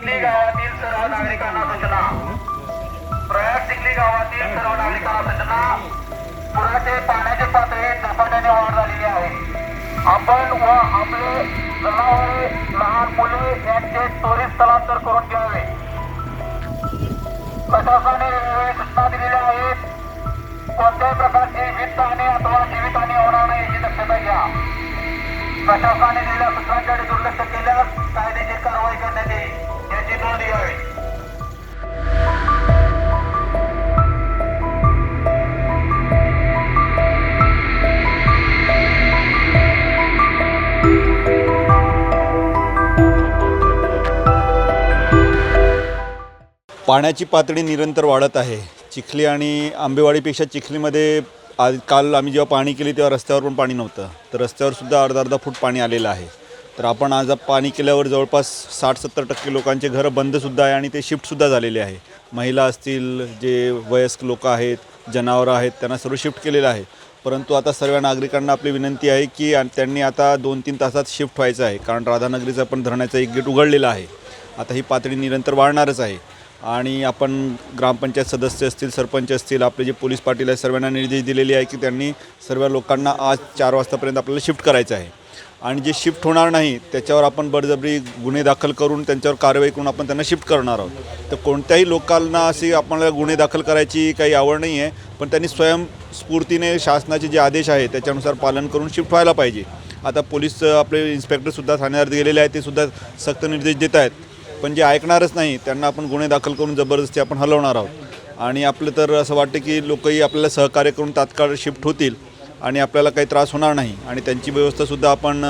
चिखली गावातील सर्व नागरिकांना सूचना। प्रयाग चिखली गावातील सर्व नागरिकांना सूचना। पुराचे पाण्याची पातळी झपाट्याने वाढ झालेली व आपले जनावरे, लहान मुले यांचे त्वरित स्थलांतर करून घ्यावे. प्रशासनाने वेगवेगळ्या सूचना दिलेल्या आहेत. कोणत्याही प्रकारची जीवितहानी अथवा जीवितहानी होणार नाही, याची दक्षता घ्या. प्रशासनाने दिलेल्या सूचनांकडे दुर्लक्ष केल्यास कायदेशीर कारवाई पाण्याची पातळी निरंतर वाढत आहे. चिखली आणि आंबेवाडीपेक्षा चिखलीमध्ये आज काल आम्ही जेव्हा पाणी केली तेव्हा रस्त्यावर पण पाणी नव्हतं. तर रस्त्यावरसुद्धा अर्धा अर्धा फूट पाणी आलेलं आहे. तर आपण आज पाणी केल्यावर जवळपास साठ सत्तर टक्के लोकांचे घरं बंदसुद्धा आहे आणि ते शिफ्टसुद्धा झालेले आहे. महिला असतील जे वयस्क लोक आहेत जनावरं आहेत त्यांना सर्व शिफ्ट केलेलं आहे. परंतु आता सर्व नागरिकांना आपली विनंती आहे की त्यांनी आता दोन तीन तासात शिफ्ट व्हायचं आहे. कारण राधानगरीचं पण धरणाचं एक गेट उघडलेलं आहे. आता ही पातळी निरंतर वाढणारच आहे. आणि आपण ग्रामपंचायत सदस्य असतील सरपंच असतील आपले जे पोलीस पाटील आहेत सर्वांना निर्देश दिलेले आहे की त्यांनी सर्व लोकांना आज चार वाजतापर्यंत आपल्याला शिफ्ट करायचं आहे. आणि जे शिफ्ट होणार नाही त्याच्यावर आपण बळजबरी गुन्हे दाखल करून त्यांच्यावर कारवाई करून आपण त्यांना शिफ्ट करणार आहोत. तर कोणत्याही लोकांना अशी आपल्याला गुन्हे दाखल करायची काही आवड नाही आहे पण त्यांनी स्वयंस्फूर्तीने शासनाचे जे आदेश आहे त्याच्यानुसार पालन करून शिफ्ट व्हायला पाहिजे. आता पोलीस आपले इन्स्पेक्टरसुद्धा ठाण्यावर गेलेले आहेत ते सुद्धा सक्त निर्देश देत आहेत. पण जे ऐकणारच नाही त्यांना आपण गुन्हे दाखल करून जबरदस्ती आपण हलवणार आहोत. आणि आपलं तर असं वाटतं की लोकही आपल्याला सहकार्य करून तात्काळ शिफ्ट होतील आणि आपल्याला काही त्रास होणार नाही. आणि त्यांची व्यवस्थासुद्धा आपण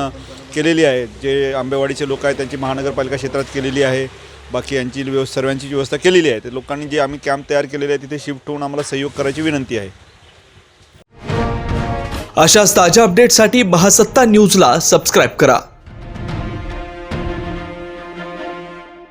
केलेली आहे. जे आंबेवाडीचे लोक आहेत त्यांची महानगरपालिका क्षेत्रात केलेली आहे. बाकी यांची व्यवस्था सर्वांची व्यवस्था केलेली आहे ते लोकांनी जे आम्ही कॅम्प तयार केलेले आहे तिथे शिफ्ट होऊन आम्हाला सहयोग करायची विनंती आहे. अशाच ताज्या अपडेटसाठी महासत्ता न्यूजला सबस्क्राईब करा.